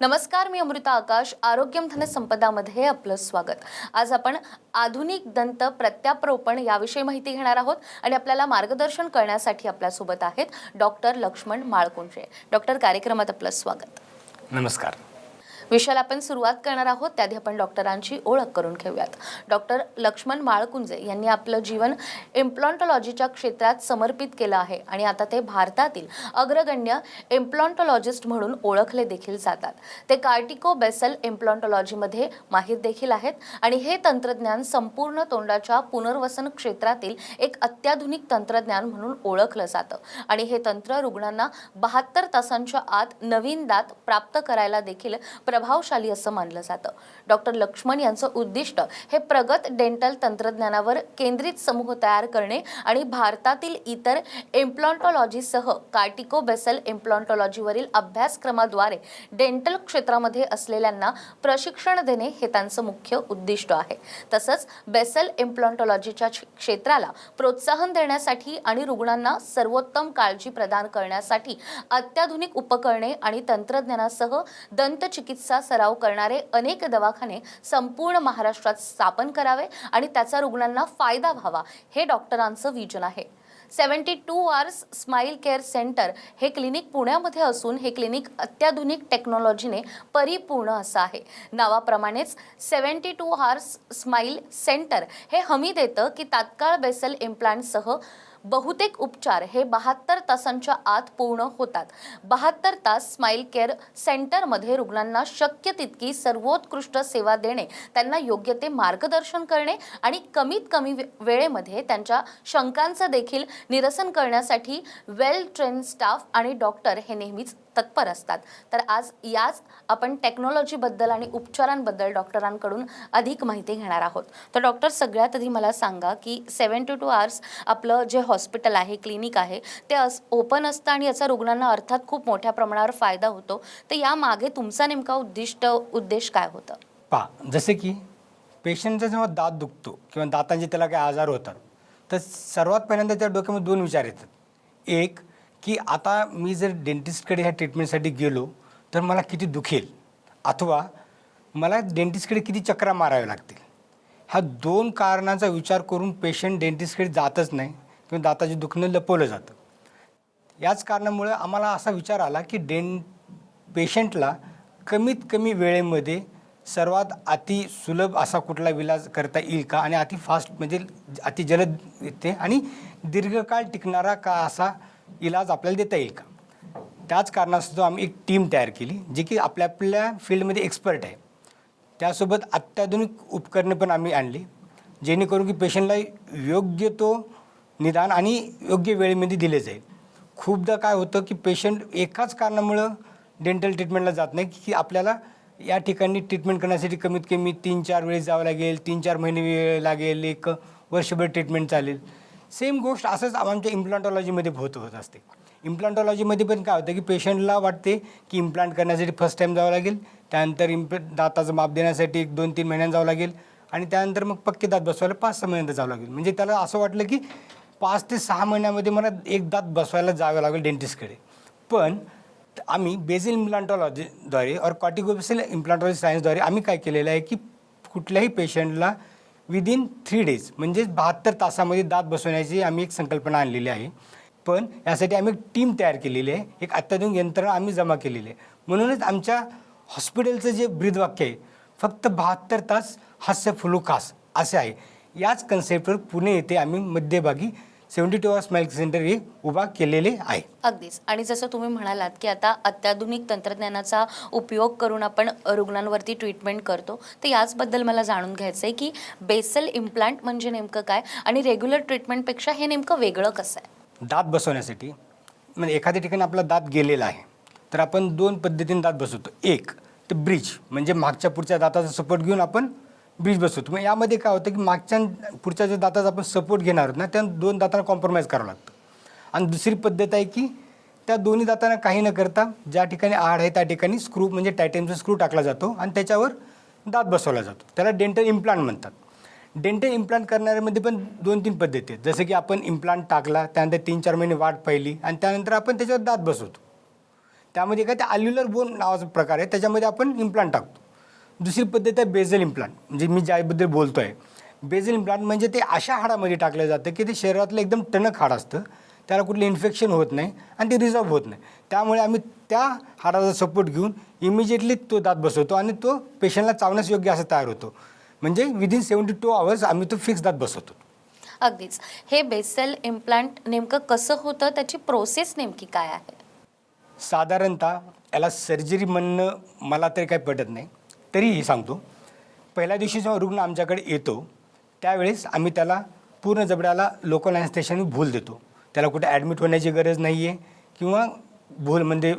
नमस्कार मी अमृता आकाश आरोग्यम धन संपदामध्ये आपलं स्वागत. आज आपण आधुनिक दंत प्रत्यारोपण याविषयी माहिती घेणार आहोत आणि आपल्याला मार्गदर्शन करण्यासाठी आपल्यासोबत आहेत डॉक्टर लक्ष्मण माळकुंजे डॉक्टर कार्यक्रमात आपलं स्वागत. नमस्कार. विषयाला आपण सुरुवात करणार आहोत. त्याआधी आपण डॉक्टरांची ओळख करून घेऊयात. डॉक्टर लक्ष्मण माळकुंजे यांनी आपलं जीवन इम्प्लॉन्टॉलॉजीच्या क्षेत्रात समर्पित केलं आहे आणि आता ते भारतातील अग्रगण्य इम्प्लॉन्टॉलॉजिस्ट म्हणून ओळखले देखील जातात. ते कार्टिको बेसल इम्प्लॉन्टॉलॉजीमध्ये माहीर देखील आहेत आणि हे तंत्रज्ञान संपूर्ण तोंडाच्या पुनर्वसन क्षेत्रातील एक अत्याधुनिक तंत्रज्ञान म्हणून ओळखलं जातं. आणि हे तंत्र रुग्णांना बहात्तर तासांच्या आत नवीन दात प्राप्त करायला देखील प्रभावशाली असं मानलं जातं. डॉक्टर लक्ष्मण यांचं उद्दिष्ट हे प्रगत डेंटल तंत्रज्ञानावर केंद्रित समूह तयार करणे आणि भारतातील इतर एम्प्लॉन्टॉलॉजीसह कार्टिको बेसल एम्प्लॉन्टॉलॉजीवरील अभ्यासक्रमाद्वारे डेंटल क्षेत्रामध्ये असलेल्यांना प्रशिक्षण देणे हे त्यांचं मुख्य उद्दिष्ट आहे. तसंच बेसल एम्प्लॉन्टॉलॉजीच्या क्षेत्राला प्रोत्साहन देण्यासाठी आणि रुग्णांना सर्वोत्तम काळजी प्रदान करण्यासाठी अत्याधुनिक उपकरणे आणि तंत्रज्ञानासह दंतचिकित्सा सराव करणारे अनेक दवाखाने संपूर्ण महाराष्ट्रात स्थापन करावे आणि त्याचा रुग्णांना फायदा व्हावा हे डॉक्टरांचं विजन आहे. Seventy two hours smile care centre हे क्लिनिक पुण्यामध्ये असून हे क्लिनिक अत्याधुनिक टेक्नॉलॉजीने परिपूर्ण असं आहे. नावाप्रमाणेच seventy two hours smile centre हे हमी देतं की तात्काळ बेसल इम्प्लांटसह बहुतेक उपचार हे बहात्तर तासांच्या आत पूर्ण होतात. बहात्तर तास स्माईल केअर सेंटरमध्ये रुग्णांना शक्य तितकी सर्वोत्कृष्ट सेवा देणे त्यांना योग्य ते मार्गदर्शन करणे आणि कमीत कमी वे- वेळेमध्ये त्यांच्या शंकांचं देखील निरसन करण्यासाठी वेल ट्रेन स्टाफ आणि डॉक्टर हे नेहमीच तत्पर असतात. तर आज याच आपण टेक्नॉलॉजीबद्दल आणि उपचारांबद्दल डॉक्टरांकडून अधिक माहिती घेणार आहोत. तर डॉक्टर सगळ्यात आधी मला सांगा की सेवन टू टू आवर्स आपलं जे हॉस्पिटल आहे क्लिनिक आहे ते अस ओपन असतं आणि याचा रुग्णांना अर्थात खूप मोठ्या प्रमाणावर फायदा होतो. तर यामागे तुमचा नेमका उद्दिष्ट उद्देश काय होतं? पहा जसे की पेशंटचा जेव्हा दात दुखतो किंवा दातांचे त्याला काही आजार होतात तर सर्वात पहिल्यांदा त्या डोक्यामध्ये दोन विचार येतात. एक की आता मी जर डेंटिस्टकडे ह्या ट्रीटमेंटसाठी गेलो तर मला किती दुखेल? अथवा मला डेंटिस्टकडे किती चक्रा माराव्या लागतील? ह्या दोन कारणाचा विचार करून पेशंट डेंटिस्टकडे जातच नाही किंवा दाताचे दुखणं लपवलं जातं. याच कारणामुळे आम्हाला असा विचार आला की डें पेशंटला कमीत कमी वेळेमध्ये सर्वात अति सुलभ असा कुठला विलाज करता येईल का? आणि अति फास्ट म्हणजे अति जलद येते आणि दीर्घकाळ टिकणारा का असा इलाज आपल्याला देता येईल का? त्याच कारणास्तव आम्ही एक टीम तयार केली जी की आपल्या आपल्या फील्डमध्ये एक्सपर्ट आहे. त्यासोबत अत्याधुनिक उपकरणे पण आम्ही आणली जेणेकरून की पेशंटला योग्य तो निदान आणि योग्य वेळेमध्ये दिले जाईल. खूपदा काय होतं की पेशंट एकाच कारणामुळं डेंटल ट्रीटमेंटला जात नाही की आपल्याला या ठिकाणी ट्रीटमेंट करण्यासाठी कमीत कमी तीन चार वेळेस जावं लागेल तीन चार महिने वेळ लागेल एक वर्षभर ट्रीटमेंट चालेल. सेम गोष्ट असंच आमच्या इम्प्लांटॉलॉजीमध्ये होत होत असते. इम्प्लांटॉलॉजीमध्ये पण काय होतं की पेशंटला वाटते की इम्प्लांट करण्यासाठी फर्स्ट टाईम जावं लागेल त्यानंतर इम्प दाताचं माप देण्यासाठी एक दोन तीन महिन्यांनी जावं लागेल आणि त्यानंतर मग पक्के दात बसवायला पाच सहा महिन्यांत जावं लागेल. म्हणजे त्याला असं वाटलं की पाच ते सहा महिन्यामध्ये मला एक दात बसवायला जावं लागेल डेंटिस्टकडे पण आम्ही बेझिल इम्प्लांटॉलॉजीद्वारे और कॉटिकोबेसिल इम्प्लांटॉलॉजी सायन्सद्वारे आम्ही काय केलेलं आहे की कुठल्याही पेशंटला विदिन थ्री डेज म्हणजेच बहात्तर तासामध्ये दात बसवण्याची आम्ही एक संकल्पना आणलेली आहे. पण यासाठी आम्ही एक टीम तयार केलेली आहे. एक अत्याधुनिक यंत्रणा आम्ही जमा केलेली आहे. म्हणूनच आमच्या हॉस्पिटलचं जे ब्रीदवाक्य आहे फक्त बहात्तर तास हास्य फुलुकास असे आहे. याच कन्सेप्टवर पुणे येथे आम्ही मध्यभागी seventy two hours smile centre हे उभा केलेले आहे. अगदीच. आणि जसं तुम्ही म्हणालात की आता अत्याधुनिक तंत्रज्ञानाचा उपयोग करून आपण रुग्णांवरती ट्रीटमेंट करतो तर याचबद्दल मला जाणून घ्यायचं आहे की बेसल इम्प्लांट म्हणजे नेमकं काय आणि रेग्युलर ट्रीटमेंटपेक्षा हे नेमकं वेगळं कसं आहे? दात बसवण्यासाठी म्हणजे एखाद्या ठिकाणी आपला दात गेलेला आहे तर आपण दोन पद्धतीने दात बसवतो. एक तर ब्रिज म्हणजे मागच्या पुढच्या दाताचा सपोर्ट घेऊन आपण ब्रिज बसवतो मग यामध्ये काय होतं की मागच्या आणि पुढच्या ज्या दाताचा आपण सपोर्ट घेणार आहोत ना त्या दोन दातांना कॉम्प्रोमाइज करावं लागतं. आणि दुसरी पद्धत आहे की त्या दोन्ही दातांना काही न करता ज्या ठिकाणी आड आहे त्या ठिकाणी स्क्रू म्हणजे टायटनचा स्क्रू टाकला जातो आणि त्याच्यावर दात बसवला जातो. त्याला डेंटल इम्प्लांट म्हणतात. डेंटल इम्प्लांट करणाऱ्यामध्ये पण दोन तीन पद्धती आहेत. जसं की आपण इम्प्लांट टाकला त्यानंतर तीन चार महिने वाट पाहिली आणि त्यानंतर आपण त्याच्यावर दात बसवतो. त्यामध्ये काय ते अल्युलर बोन नावाचा प्रकार आहे. त्याच्यामध्ये आपण इम्प्लांट टाकतो. दुसरी पद्धत आहे बेझल इम्प्लांट. म्हणजे मी ज्याबद्दल बोलतो आहे बेझल इम्प्लांट म्हणजे ते अशा हाडामध्ये टाकलं जातं की ते शरीरातलं एकदम टणक हाड असतं. त्याला कुठलं इन्फेक्शन होत नाही आणि ते रिझॉल्व होत नाही. त्यामुळे आम्ही त्या हाडाचा सपोर्ट घेऊन इमिजिएटली तो दात बसवतो आणि तो पेशंटला चावण्यास योग्य असं तयार होतो. म्हणजे विदिन सेवन्टी टू आवर्स आम्ही तो फिक्स दात बसवतो. अगदीच. हे बेसल इम्प्लांट नेमकं कसं होतं? त्याची प्रोसेस नेमकी काय आहे? साधारणतः याला सर्जरी म्हणणं मला तरी काही पटत नाही. तरीही सांगतो पहिल्या दिवशी जेव्हा रुग्ण आमच्याकडे येतो त्यावेळेस आम्ही त्याला पूर्ण जबड्याला लोकल अॅनेस्थेशन भूल देतो. त्याला कुठे ॲडमिट होण्याची गरज नाही आहे किंवा भूल म्हणजे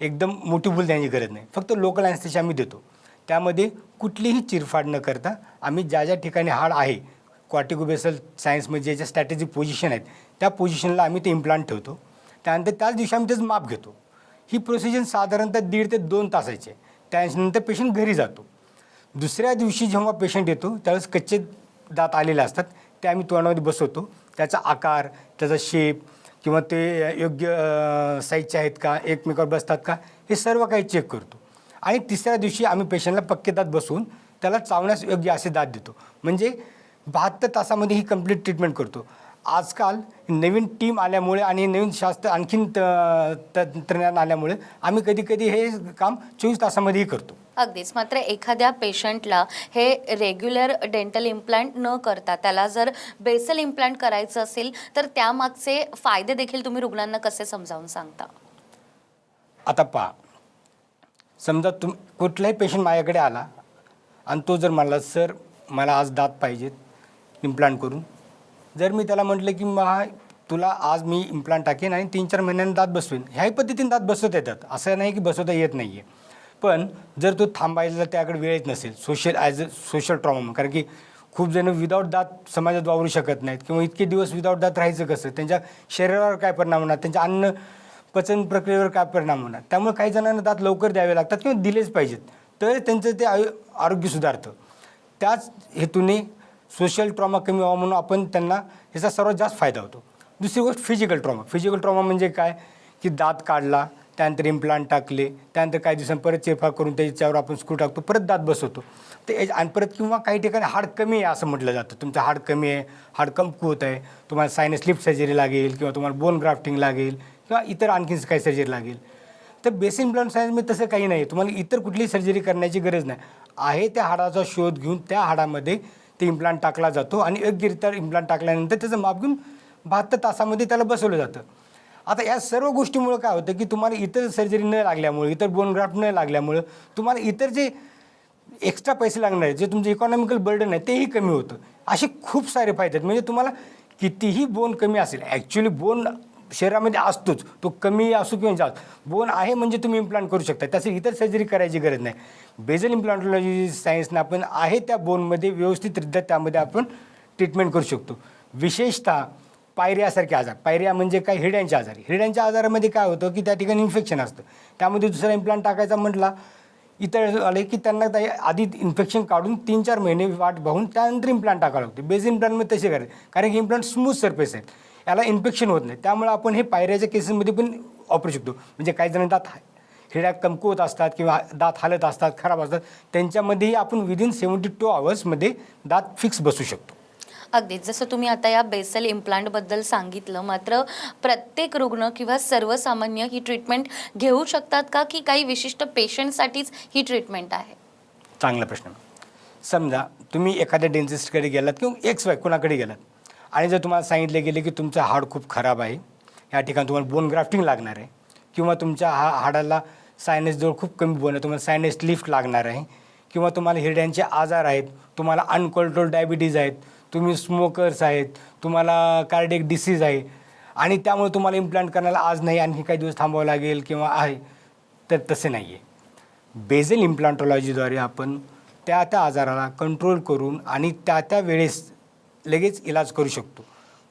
एकदम मोठी भूल देण्याची गरज नाही. फक्त लोकल अॅनेस्थेशन आम्ही देतो. त्यामध्ये कुठलीही चिरफाड न करता आम्ही ज्या ज्या ठिकाणी हाड आहे क्वाटिकुबेसल सायन्समध्ये ज्याच्या स्ट्रॅटेजी पोझिशन आहेत त्या पोझिशनला आम्ही ते इम्प्लांट ठेवतो. त्यानंतर त्याच दिवशी आम्ही त्याचं माप घेतो. ही प्रोसिजर साधारणतः दीड ते दोन तासाची आहे. त्यानंतर पेशंट घरी जातो. दुसऱ्या दिवशी जेव्हा पेशंट येतो त्यावेळेस कच्चे दात आलेले असतात. ते आम्ही तोंडामध्ये बसवतो. त्याचा आकार त्याचा शेप किंवा ते योग्य साईजचे आहेत का एकमेकावर बसतात का हे सर्व काही चेक करतो. आणि तिसऱ्या दिवशी आम्ही पेशंटला पक्के दात बसवून त्याला चावण्यास योग्य असे दात देतो. म्हणजे बहात्तर तासामध्ये ही कंप्लीट ट्रीटमेंट करतो. आजकाल नवीन टीम आल्यामुळे आणि नवीन शास्त्र आणखीन तंत्रज्ञान आल्यामुळे आम्ही कधी कधी हे काम चोवीस तासामध्येही करतो. अगदीच. मात्र एखाद्या पेशंटला हे रेग्युलर डेंटल इम्प्लांट न करता त्याला जर बेसल इम्प्लांट करायचं असेल तर त्यामागचे फायदे देखील तुम्ही रुग्णांना कसे समजावून सांगता? आता पहा. समजा तुम कुठलाही पेशंट माझ्याकडे आला आणि तो जर म्हणला सर मला आज दात पाहिजेत इम्प्लांट करून. जर मी त्याला म्हटलं की मा तुला आज मी इम्प्लांट टाकेन आणि तीन चार महिन्यांनी दात बसवेन ह्याही पद्धतीने दात बसवता येतात. असं नाही की बसवता येत नाही आहे पण जर तो थांबायला त्याकडे वेळच नसेल social as a social trauma कारण की खूप जण विदाऊट दात समाजात वावरू शकत नाहीत किंवा इतके दिवस विदाऊट दात राहायचं कसं? त्यांच्या शरीरावर काय परिणाम होणार? त्यांच्या अन्न पचन प्रक्रियेवर काय परिणाम होणार? त्यामुळे काही जणांना दात लवकर द्यावे लागतात किंवा दिलेच पाहिजेत. तर त्यांचं ते आयु आरोग्य सुधारतं. त्याच हेतूने सोशल ट्रॉमा कमी व्हावा म्हणून आपण त्यांना याचा सर्वात जास्त फायदा होतो. दुसरी गोष्ट फिजिकल ट्रॉमा फिजिकल ट्रॉमा म्हणजे काय? की दात काढला त्यानंतर इम्प्लांट टाकले त्यानंतर काही दिवसांनी परत चेफा करून त्याच्यावर आपण स्क्रू टाकतो परत दात बसवतो. ते याच्या- आणि परत किंवा काही ठिकाणी हाड कमी आहे असं म्हटलं जातं. तुमचं हाड कमी आहे हाड कमकुवत आहे तुम्हाला सायनस लिफ्ट सर्जरी लागेल किंवा तुम्हाला बोन ग्राफ्टिंग लागेल किंवा इतर आणखीन काही सर्जरी लागेल. तर बेसिक इम्प्लांट सायन्समध्ये तसं काही नाही तुम्हाला इतर कुठलीही सर्जरी करण्याची गरज नाही. आहे त्या हाडाचा शोध घेऊन त्या हाडामध्ये ते इम्प्लांट टाकला जातो आणि योग्यरित्या इम्प्लांट टाकल्यानंतर त्याचं माप घेऊन बहात्तर तासामध्ये त्याला बसवलं जातं. आता या सर्व गोष्टीमुळं काय होतं की तुम्हाला इतर सर्जरी न लागल्यामुळे इतर बोनग्राफ्ट न लागल्यामुळं तुम्हाला इतर जे एक्स्ट्रा पैसे लागणार आहेत जे तुमचं इकॉनॉमिकल बर्डन आहे तेही कमी होतं. असे खूप सारे फायदे आहेत. म्हणजे तुम्हाला कितीही बोन कमी असेल ॲक्च्युली बोन शरीरामध्ये असतोच तो कमी असो किंवा जास्त. बोन आहे म्हणजे तुम्ही इम्प्लांट करू शकता. त्यासाठी इतर सर्जरी करायची गरज नाही. बेझल इम्प्लांटॉलॉजी सायन्सनं आपण आहे त्या बोनमध्ये व्यवस्थितरित्या त्यामध्ये आपण ट्रीटमेंट करू शकतो. विशेषतः पायऱ्यासारखे आजार. पायऱ्या म्हणजे काय? हिड्यांचे आजार. हिड्यांच्या आजारामध्ये काय होतं की त्या ठिकाणी इन्फेक्शन असतं. त्यामध्ये दुसरा इम्प्लांट टाकायचा म्हटला इतर आले की त्यांना त्या आधी इन्फेक्शन काढून तीन चार महिने वाट पाहून त्यानंतर इम्प्लांट टाकावं लागते. बेज इम्प्लांटमध्ये तसे करायचे कारण की इम्प्लांट स्मूथ सरफेस आहेत याला इन्फेक्शन होत नाही. त्यामुळे आपण हे पायऱ्याच्या केसेसमध्ये पण वापरू शकतो. म्हणजे काही जण दात हिड्या कमकुवत असतात किंवा दात हालत असतात खराब असतात त्यांच्यामध्येही आपण विदिन सेवन्टी टू आवर्समध्ये दात फिक्स बसू शकतो. अगदीच. जसं तुम्ही आता या बेसल इम्प्लांटबद्दल सांगितलं मात्र प्रत्येक रुग्ण किंवा सर्वसामान्य ही ट्रीटमेंट घेऊ शकतात का? की काही विशिष्ट पेशंटसाठीच ही ट्रीटमेंट आहे? चांगला प्रश्न. समजा तुम्ही एखाद्या डेंटिस्टकडे गेलात किंवा एक्स वाय कोणाकडे गेलात. आणि जर तुम्हाला सांगितले गेले की तुमचं हाड खूप खराब आहे या ठिकाणी तुम्हाला बोन ग्राफ्टिंग लागणार आहे किंवा तुमच्या हा हाडाला सायनसजवळ खूप कमी बोन आहे तुम्हाला सायनस लिफ्ट लागणार आहे किंवा तुम्हाला हिरड्यांचे आजार आहेत तुम्हाला अनकंट्रोल डायबिटीज आहेत तुम्ही स्मोकर्स आहेत तुम्हाला कार्डिक डिसीज आहे आणि त्यामुळे तुम्हाला इम्प्लांट करण्याला आज नाही आणखी काही दिवस थांबावं लागेल किंवा आहे तर तसे नाही आहे बेझल इम्प्लांटॉलॉजीद्वारे आपण त्या त्या आजाराला कंट्रोल करून आणि त्या त्या वेळेस लगेच इलाज करू शकतो.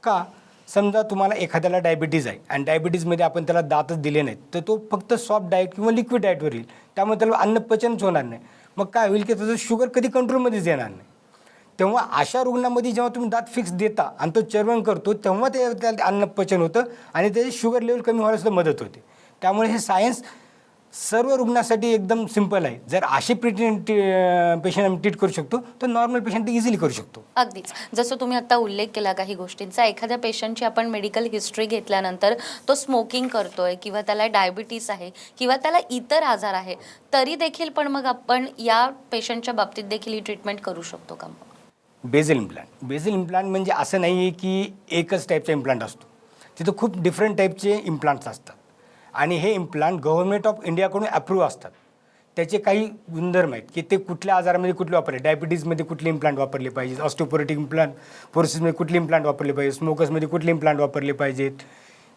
का? समजा तुम्हाला एखाद्याला डायबिटीज आहे आणि डायबिटीजमध्ये आपण त्याला दातच दिले नाहीत तर तो फक्त सॉफ्ट डाएट किंवा लिक्विड डाएटवर येईल. त्यामुळे त्याला अन्न पचनच होणार नाही. मग काय होईल की त्याचं शुगर कधी कंट्रोलमध्येच येणार नाही. तेव्हा अशा रुग्णामध्ये जेव्हा तुम्ही दात फिक्स देता आणि तो चर्वण करतो तेव्हा ते त्याला अन्न पचन होतं आणि त्याचे शुगर लेवल कमी व्हायला सुद्धा मदत होते. त्यामुळे हे सायन्स सर्व रुग्णासाठी एकदम सिंपल आहे. जर असे प्रिटेंट पेशंट आम्ही ट्रीट करू शकतो तर नॉर्मल पेशंट इझिली करू शकतो. अगदीच. जसं तुम्ही आता उल्लेख केला काही गोष्टींचा एखाद्या पेशंटची आपण मेडिकल हिस्ट्री घेतल्यानंतर तो स्मोकिंग करतोय किंवा त्याला डायबिटीस आहे किंवा त्याला इतर आजार आहे तरी देखील पण मग आपण या पेशंटच्या बाबतीत देखील ही ट्रीटमेंट करू शकतो का मग? बेझल इम्प्लांट बेझल इम्प्लांट म्हणजे असं नाही आहे की एकच टाईपचा इम्प्लांट असतो. तिथं खूप डिफरंट टाईपचे इम्प्लांट्स असतात. आणि हे इम्प्लांट गव्हर्नमेंट ऑफ इंडियाकडून अप्रूव्ह असतात. त्याचे काही गुणधर्म आहेत की ते कुठल्या आजारामध्ये कुठले वापरले डायबिटीजमध्ये कुठले इम्प्लांट वापरले पाहिजेत ऑस्टोपोरेटिक इम्प्लांट फोर्सेसमध्ये कुठले इम्प्लांट वापरले पाहिजे स्मोकर्समध्ये कुठले इम्प्लांट वापरले पाहिजेत.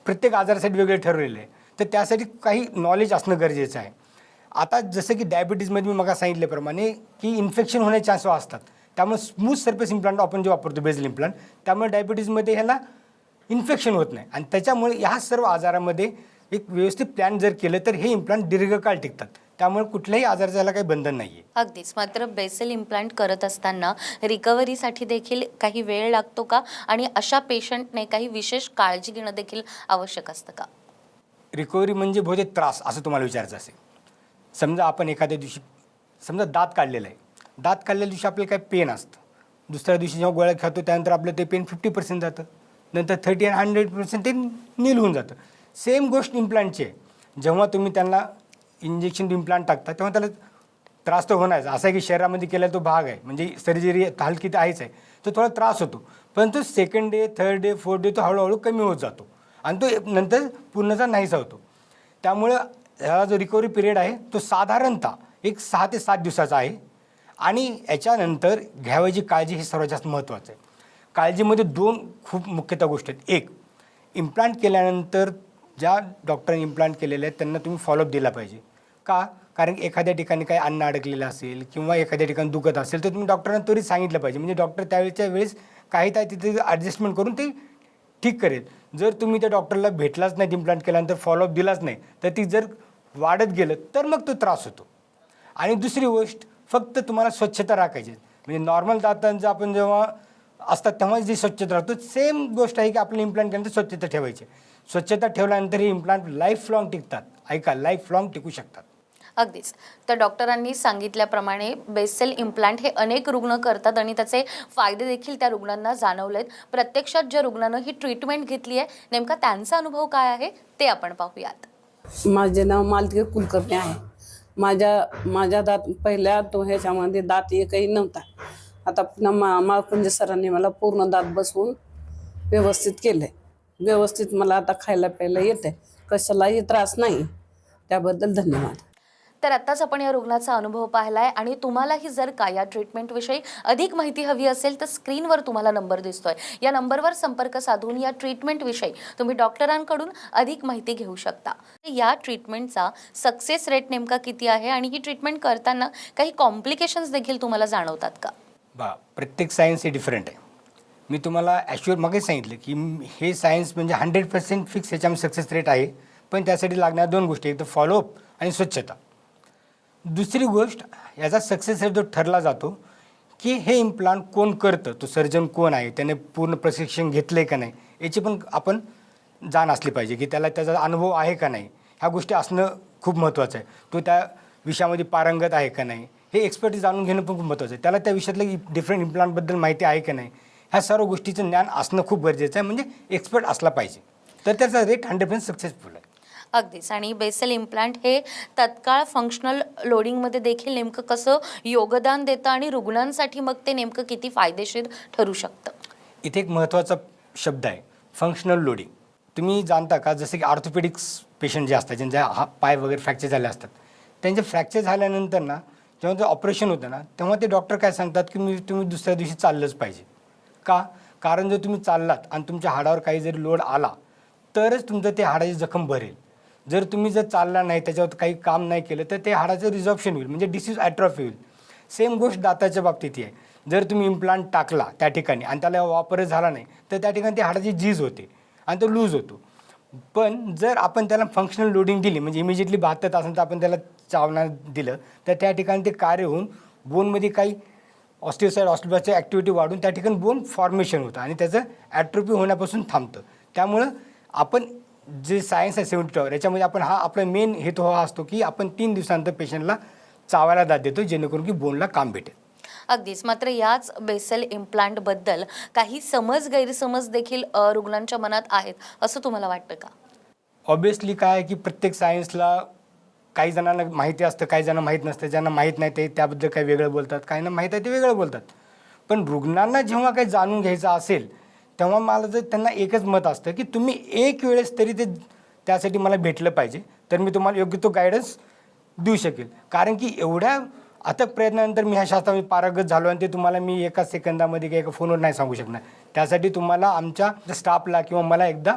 प्रत्येक आजारासाठी वेगळे ठरवलेले आहे. तर त्यासाठी काही नॉलेज असणं गरजेचं आहे. आता जसं की डायबिटीजमध्ये मी मग सांगितल्याप्रमाणे की इन्फेक्शन होण्याचे चान्स असतात. त्यामुळे स्मूथ सर्फेस इम्प्लांट आपण जे वापरतो बेझल इम्प्लांट त्यामुळे डायबिटीजमध्ये ह्याला इन्फेक्शन होत नाही. आणि त्याच्यामुळे ह्या सर्व आजारामध्ये एक व्यवस्थित प्लॅन जर केलं तर हे इम्प्लांट दीर्घकाळ टिकतात. त्यामुळे कुठल्याही आजाराचं याला काही बंधन नाही आहे अगदीच. मात्र बेसल इम्प्लांट करत असताना रिकव्हरीसाठी देखील काही वेळ लागतो का? आणि अशा पेशंटने काही विशेष काळजी घेणं देखील आवश्यक असतं का? रिकव्हरी म्हणजे बहुतेक त्रास असं तुम्हाला विचारायचं असेल. समजा आपण एखाद्या दिवशी समजा दात काढलेला आहे. दात काढलेल्या दिवशी आपल्याला काय पेन असतं. दुसऱ्या दिवशी जेव्हा गोळ्या खातो त्यानंतर आपलं ते पेन फिफ्टी पर्सेंट जातं. नंतर थर्टी अँड हंड्रेड पर्सेंट ते नील होऊन जातं. सेम गोष्ट इम्प्लांटची आहे. जेव्हा तुम्ही त्यांना इंजेक्शन इम्प्लांट टाकता तेव्हा त्याला त्रास तर होणारच. असा आहे की शरीरामध्ये केला तो भाग आहे. म्हणजे सर्जरी हलकी तर आहेच आहे. तो थोडा त्रास होतो. परंतु second day third day fourth day तो हळूहळू कमी होत जातो. आणि तो नंतर पूर्णचा नाहीसा होतो. त्यामुळं ह्याला जो रिकव्हरी पिरियड आहे तो साधारणतः एक सहा ते सात दिवसाचा आहे. आणि याच्यानंतर घ्यावयाची काळजी हे सर्वात जास्त महत्त्वाचं आहे. काळजीमध्ये दोन खूप मुख्यतः गोष्टी आहेत. एक इम्प्लांट केल्यानंतर ज्या डॉक्टरने इम्प्लांट केलेले आहेत त्यांना तुम्ही फॉलोअप दिला पाहिजे. का? कारण एखाद्या ठिकाणी काही अन्न अडकलेलं असेल किंवा एखाद्या ठिकाणी दुखत असेल तर तुम्ही डॉक्टरांना त्वरित सांगितलं पाहिजे. म्हणजे डॉक्टर त्यावेळेच्या वेळेस काही काय तिथे ॲडजस्टमेंट करून ते ठीक करेल. जर तुम्ही त्या डॉक्टरला भेटलाच नाही इम्प्लांट केल्यानंतर फॉलोअप दिलाच नाही तर ती जर वाढत गेलं तर मग तो त्रास होतो. आणि दुसरी गोष्ट फक्त तुम्हाला स्वच्छता राखायची म्हणजे नॉर्मल दातांचं आपण जेव्हा असतात तेव्हाच जी स्वच्छता राहतो सेम गोष्ट आहे की आपलं इम्प्लांट केल्यानंतर स्वच्छता ठेवायची स्वच्छता ठेवल्यानंतर हे इम्प्लांट लाईफ लॉंग टिकतात. ऐका लाईफ लॉंग टिकू शकतात. अगदीच. तर डॉक्टरांनी सांगितल्याप्रमाणे बेसेल इम्प्लांट हे अनेक रुग्ण करतात आणि त्याचे फायदे देखील त्या रुग्णांना जाणवलेत. प्रत्यक्षात ज्या रुग्णानं ही ट्रीटमेंट घेतली आहे नेमका त्यांचा अनुभव काय आहे ते आपण पाहूयात. माझे नाव मालती कुलकर्णी आहे. माझ्या माझ्या दात पहिल्या तो ह्याच्यामध्ये दात एकही नव्हता. आता पुन्हा मा माळकुंजे सरांनी मला पूर्ण दात बसवून व्यवस्थित केलं व्यवस्थित मला आता खायला प्यायला येते कशालाही त्रास नाही. त्याबद्दल धन्यवाद. तर आत्ताच आपण या रुग्णाचा अनुभव पाहिलाय आणि तुम्हालाही जर का या ट्रीटमेंटविषयी अधिक माहिती हवी असेल तर स्क्रीनवर तुम्हाला नंबर दिसतोय. या नंबरवर संपर्क साधून या ट्रीटमेंटविषयी तुम्ही डॉक्टरांकडून अधिक माहिती घेऊ शकता. या ट्रीटमेंटचा सक्सेस रेट नेमका किती आहे आणि ही ट्रीटमेंट करताना काही कॉम्प्लिकेशन्स देखील तुम्हाला जाणवतात का? बा प्रत्येक सायन्स हे डिफरंट आहे. मी तुम्हाला ॲश्युअर मगच सांगितलं की हे सायन्स म्हणजे हंड्रेड पर्सेंट फिक्स ह्याच्यामध्ये सक्सेस रेट आहे. पण त्यासाठी लागणाऱ्या दोन गोष्टी एक तर फॉलोअप आणि स्वच्छता. दुसरी गोष्ट याचा सक्सेस रेट जो ठरला जातो की हे इम्प्लांट कोण करतं? तो सर्जन कोण आहे? त्याने पूर्ण प्रशिक्षण घेतलं आहे का नाही? याची पण आपण जाण असली पाहिजे की त्याला त्याचा अनुभव आहे का नाही? ह्या गोष्टी असणं खूप महत्त्वाचं आहे. तो त्या विषयामध्ये पारंगत आहे का नाही? हे एक्सपर्ट जाणून घेणं पण खूप महत्त्वाचं आहे. त्याला त्या विषयातलं डिफरंट इम्प्लांटबद्दल माहिती आहे का नाही? ह्या सर्व गोष्टीचं ज्ञान असणं खूप गरजेचं आहे. म्हणजे एक्सपर्ट असला पाहिजे. तर त्याचा रेट हंड्रेड पर्सेंट सक्सेसफुल आहे. अगदीच. आणि बेसल इम्प्लांट हे तत्काळ फंक्शनल लोडिंगमध्ये देखील नेमकं कसं योगदान देतं आणि रुग्णांसाठी मग ते नेमकं किती फायदेशीर ठरू शकतं? इथे एक महत्त्वाचा शब्द आहे. फंक्शनल लोडिंग तुम्ही जाणता का? जसं की ऑर्थोपेडिक्स पेशंट जे असतात ज्यांच्या हा पाय वगैरे फ्रॅक्चर झाले असतात. त्यांचे फ्रॅक्चर झाल्यानंतर ना जेव्हा ते ऑपरेशन होतं ना तेव्हा ते डॉक्टर काय सांगतात की मी तुम्ही दुसऱ्या दिवशी चाललंच पाहिजे. का? कारण जर तुम्ही चाललात आणि तुमच्या हाडावर काही जरी लोड आला तरच तुमचं ते हाडाची जखम भरेल. जर तुम्ही जर चालला नाही त्याच्यावर काही काम नाही केलं तर ते हाडाचं रिझॉप्शन होईल म्हणजे डिसीज ॲट्रॉफी होईल. सेम गोष्ट दाताच्या बाबतीत आहे. जर तुम्ही इम्प्लांट टाकला त्या ठिकाणी आणि त्याला वापरच झाला नाही तर त्या ठिकाणी ती हाडाची झीज होते आणि तो लूज होतो. पण जर आपण त्याला फंक्शनल लोडिंग दिली म्हणजे इमिजिएटली बहात्तर तासांचं आपण त्याला चावना दिलं तर त्या ठिकाणी ते कार्य होऊन बोनमध्ये काही ऑस्टिओसाईड ऑस्टिओबाची ॲक्टिव्हिटी वाढून त्या ठिकाणी बोन फॉर्मेशन होतं आणि त्याचं ॲट्रोपी होण्यापासून थांबतं. त्यामुळं आपण जे सायन्स आहे सेवन्टी टॉवर याच्यामध्ये आपण हा आपला मेन हेतू हा असतो की आपण तीन दिवसानंतर पेशंटला चावायला दात देतो जेणेकरून की बोनला काम भेटेल. अगदीच. मात्र याच बेसल इम्प्लांटबद्दल काही समज गैरसमज देखील रुग्णांच्या मनात आहेत असं तुम्हाला वाटतं का? ऑब्वियसली काय की प्रत्येक सायन्सला काही जणांना माहिती असतं काही जणांना माहीत नसतं. ज्यांना माहीत नाही ते त्याबद्दल काही वेगळं बोलतात काहींना माहीत आहे ते वेगळं बोलतात. पण रुग्णांना जेव्हा काही जाणून घ्यायचं असेल तेव्हा मला जर त्यांना एकच मत असतं की तुम्ही एक वेळेस तरी ते त्यासाठी मला भेटलं पाहिजे तर मी तुम्हाला योग्य तो गायडन्स देऊ शकेल. कारण की एवढ्या अथक प्रयत्नानंतर मी ह्या शास्त्रामध्ये पारंगत झालो आणि ते तुम्हाला मी एका सेकंदामध्ये किंवा एका फोनवर नाही सांगू शकणार. त्यासाठी तुम्हाला आमच्या स्टाफला किंवा मला एकदा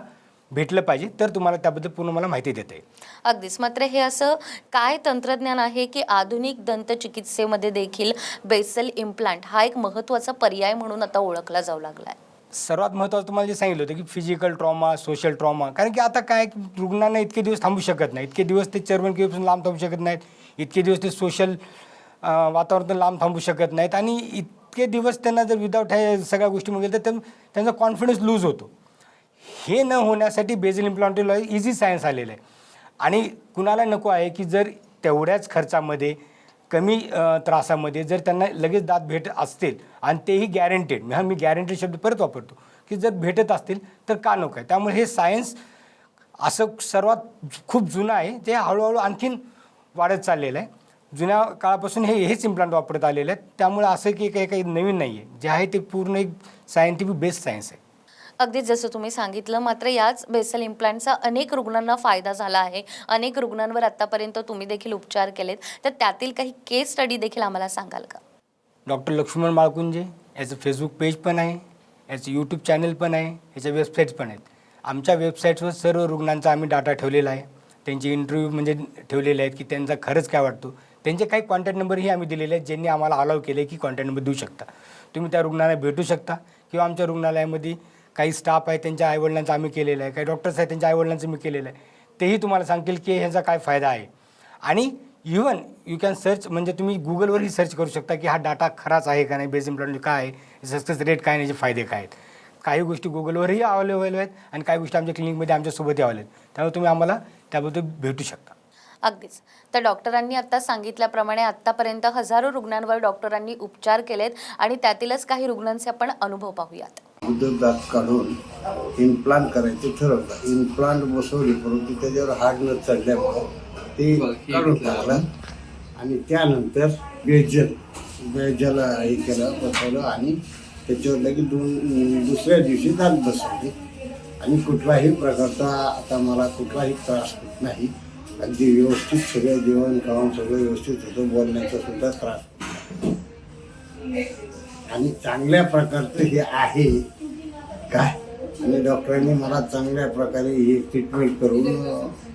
भेटलं पाहिजे तर तुम्हाला त्याबद्दल पूर्ण मला माहिती देता येईल. अगदीच. मात्र हे असं काय तंत्रज्ञान आहे की आधुनिक दंतचिकित्सेमध्ये देखील बेसल इम्प्लांट हा एक महत्त्वाचा पर्याय म्हणून आता ओळखला जाऊ लागला आहे सर्वात महत्त्वाचं तुम्हाला जे सांगितलं होतं की फिजिकल ट्रॉमा सोशल ट्रॉमा कारण की आता काय की रुग्णांना इतके दिवस थांबू शकत नाही इतके दिवस ते चर्मनकिरीपासून लांब थांबू शकत नाहीत इतके दिवस ते सोशल वातावरणातून लांब थांबू शकत नाहीत आणि इतके दिवस त्यांना जर विदाऊट ह्या सगळ्या गोष्टी गेलं तर त्यां- त्यांचा कॉन्फिडन्स लूज होतो. हे न होण्यासाठी बेझल इम्प्लांटोलॉजी इझी सायन्स आलेलं आहे. आणि कुणाला नको आहे की जर तेवढ्याच खर्चामध्ये कमी त्रासामध्ये जर त्यांना लगेच दात भेट असतील आणि तेही गॅरंटेड हा मी गॅरंटेड शब्द परत वापरतो की जर भेटत असतील तर का नको आहे? त्यामुळे हे सायन्स असं सर्वात खूप जुनं आहे. ते हळूहळू आणखीन वाढत चाललेलं आहे. जुन्या काळापासून हे हेच इम्प्लांट वापरत आलेलं आहे त्यामुळे असं की काही काही नवीन नाही आहे जे आहे ते पूर्ण एक सायंटिफिक बेस्ड सायन्स आहे. अगदीच जसं तुम्ही सांगितलं मात्र याच बेसल इम्प्लांटचा अनेक रुग्णांना फायदा झाला आहे. अनेक रुग्णांवर आतापर्यंत तुम्ही देखील उपचार केलेत. तर त्यातील काही केस स्टडी देखील आम्हाला सांगाल का? डॉक्टर लक्ष्मण माळकुंजे याचं फेसबुक पेज पण आहे याचं यूट्यूब चॅनल पण आहे याच्या वेबसाईट्स पण आहेत. आमच्या वेबसाईट्सवर सर्व रुग्णांचा आम्ही डाटा ठेवलेला आहे. त्यांचे इंटरव्ह्यू म्हणजे ठेवलेले आहेत की त्यांचा खरंच काय वाटतो. त्यांचे काही कॉन्टॅक्ट नंबरही आम्ही दिलेले आहेत ज्यांनी आम्हाला अलाव केले की कॉन्टॅक्ट नंबर देऊ शकता. तुम्ही त्या रुग्णाला भेटू शकता किंवा आमच्या रुग्णालयामध्ये काही स्टाफ आहे त्यांच्या आईवडिलांचं आम्ही केलेलं आहे काही डॉक्टर्स आहेत त्यांच्या आईवडिलांचं मी केलेलं आहे. तेही तुम्हाला सांगतील की ह्याचा काय फायदा आहे. आणि इवन यू कॅन सर्च म्हणजे तुम्ही गुगलवरही सर्च करू शकता की हा डाटा खराच आहे का नाही बेस इम्प्लांट काय आहे सक्सेस रेट काय आहे, याचे फायदे काय आहेत. काही गोष्टी गुगलवरही अवेलेबल आहेत आणि काही गोष्टी आमच्या क्लिनिकमध्ये आमच्यासोबतही अवेलेबल आहेत. त्यामुळे तुम्ही आम्हाला त्याबद्दल भेटू शकता. अगदीच. तर डॉक्टरांनी आत्ता सांगितल्याप्रमाणे आत्तापर्यंत हजारो रुग्णांवर डॉक्टरांनी उपचार केलेत आणि त्यातीलच काही रुग्णांचे आपण अनुभव पाहूयात. उद्योग दात काढून इम्प्लांट करायचे ठरवलं इम्प्लांट बसवली परंतु त्याच्यावर हाड न चढल्यामुळे ते काढून टाकलं. आणि त्यानंतर बेजल बेजल हे केलं बसवलं आणि त्याच्यावर लगेच दोन दुसऱ्या दिवशी दात बसवली. आणि कुठलाही प्रकारचा आता मला कुठलाही त्रास होत नाही. अगदी व्यवस्थित सगळं जेवण खावण सगळं व्यवस्थित होतं बोलण्याचा सुद्धा त्रास. आणि चांगल्या प्रकारचं हे आहे काय? आणि डॉक्टरांनी मला चांगल्या प्रकारे हे ट्रीटमेंट करून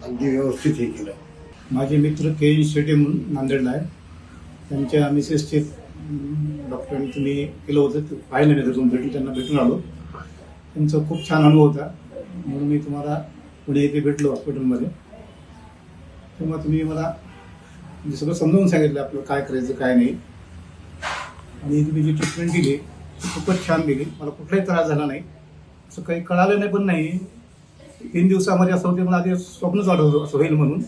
अगदी व्यवस्थित हे केलं. माझे मित्र के एन शेटे म्हणून नांदेडला आहे त्यांच्या मिसेसचे डॉक्टरांनी तुम्ही केलं होतं ते पाहिलं नाही तर तुम्ही भेटून त्यांना भेटून आलो. त्यांचा खूप छान अनुभव होता. म्हणून मी तुम्हाला पुढे येथे भेटलो हॉस्पिटलमध्ये. तेव्हा तुम्ही मला म्हणजे सगळं समजावून सांगितलं आपलं काय करायचं काय नाही. आणि तुम्ही जी ट्रीटमेंट दिली ती खूपच छान दिली मला कुठलाही त्रास झाला नाही. असं काही कळालं नाही पण नाही. तीन दिवसामध्ये असं होते मला आधी स्वप्नच वाटत होतं असं होईल म्हणून.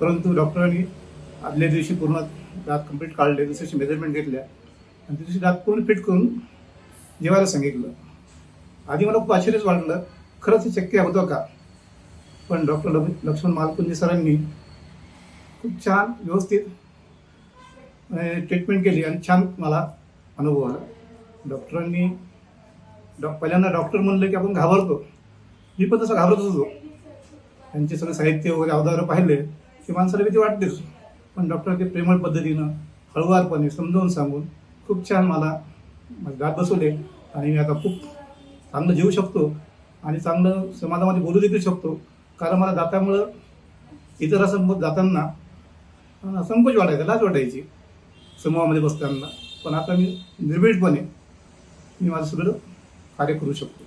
परंतु डॉक्टरांनी आदल्या दिवशी पूर्ण दात कंप्लीट काढले दुसऱ्या मेजरमेंट घेतल्या. आणि त्या दिवशी दात पूर्ण फिट करून जेवायला सांगितलं. आधी मला खूप आश्चर्यच वाटलं. खरंच हे शक्य होतं का? पण डॉक्टर लक्ष्मण मालकुंजी सरांनी खूप छान व्यवस्थित ट्रीटमेंट केली आणि छान मला अनुभव आला. डॉक्टरांनी डॉ पहिल्यांदा डॉक्टर म्हणलं की आपण घाबरतो. मी पण तसं घाबरतच होतो. त्यांचे सगळे साहित्य वगैरे अवधारं पाहिले. की माणसाला भीती वाटतेच पण डॉक्टर ते प्रेमळ पद्धतीनं हळुवारपणे समजावून सांगून खूप छान मला माझे बसवले. आणि मी आता खूप चांगलं जेवू शकतो. आणि चांगलं समाजामध्ये बोलू देखील शकतो. कारण मला दातामुळं इतरांसमोर जाताना संकोच वाटायचा लाज वाटायची. समूहामध्ये बसताना. पण आता मी निर्भीडपणे मी माझं सगळं कार्य करू शकतो.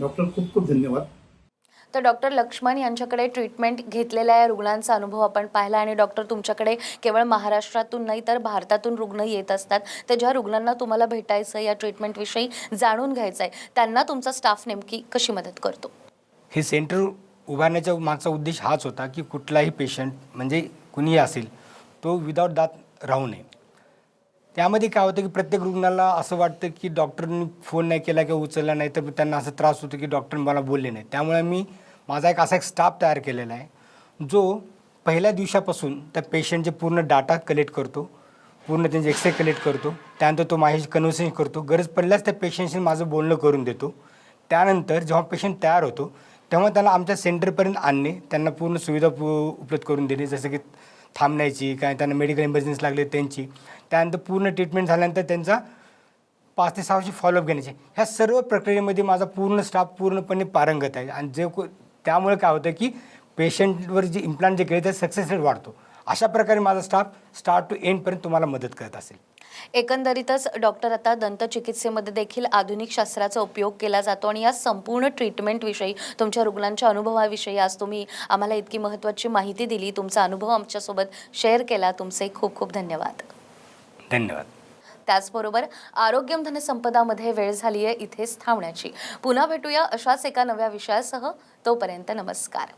डॉक्टर खूप खूप धन्यवाद. तर डॉक्टर लक्ष्मण यांच्याकडे ट्रीटमेंट घेतलेल्या या रुग्णांचा अनुभव आपण पाहिला आणि डॉक्टर तुमच्याकडे केवळ महाराष्ट्रातून नाही तर भारतातून रुग्ण येत असतात. तर ज्या रुग्णांना तुम्हाला भेटायचं या ट्रीटमेंटविषयी जाणून घ्यायचं आहे त्यांना तुमचा स्टाफ नेमकी कशी मदत करतो? हे सेंटर उभारण्याच्या मागचा उद्देश हाच होता की कुठलाही पेशंट म्हणजे कुणीही असेल तो विदाऊट दात राहू नये. त्यामध्ये काय होतं की प्रत्येक रुग्णाला असं वाटतं की डॉक्टरनी फोन नाही केला किंवा उचलला नाही तर त्यांना असं त्रास होतो की डॉक्टर मला बोलले नाही त्यामुळे मी माझा एक असा एक स्टाफ तयार केलेला आहे जो पहिल्या दिवसापासून त्या पेशंटचे पूर्ण डाटा कलेक्ट करतो पूर्ण त्यांचे एक्सरे कलेक्ट करतो त्यानंतर तो माझ्याशी कन्व्हर्सेशन करतो. गरज पडल्यास त्या पेशंटशी माझं बोलणं करून देतो. त्यानंतर जेव्हा पेशंट तयार होतो तेव्हा त्यांना आमच्या सेंटरपर्यंत आणणे त्यांना पूर्ण सुविधा उपलब्ध करून देणे जसं की थांबण्याची काय त्यांना मेडिकल इमर्जन्सी लागली त्यांची. त्यानंतर पूर्ण ट्रीटमेंट झाल्यानंतर त्यांचा पाच ते सहा वर्षी फॉलोअप घेण्याचे. ह्या सर्व प्रक्रियेमध्ये माझा पूर्ण स्टाफ पूर्णपणे पारंगत आहे. आणि जे को त्यामुळे काय होतं की पेशंटवर जे इम्प्लांट जे केले ते सक्सेस रेट वाढतो. अशा प्रकारे माझा स्टाफ स्टार्ट टू एंडपर्यंत तुम्हाला मदत करत असेल. एकंदरीतच डॉक्टर आता दंतचिकित्सेमध्ये देखील आधुनिक शास्त्राचा उपयोग केला जातो आणि या संपूर्ण ट्रीटमेंटविषयी तुमच्या रुग्णांच्या अनुभवाविषयी आज तुम्ही आम्हाला इतकी महत्त्वाची माहिती दिली. तुमचा अनुभव आमच्यासोबत शेअर केला. तुमचे खूप खूप धन्यवाद. धन्यवाद. त्याचबरोबर आरोग्यम धनसंपदामध्ये वेळ झाली आहे इथेच थांबण्याची. पुन्हा भेटूया अशाच एका नव्या विषयासह. तोपर्यंत नमस्कार.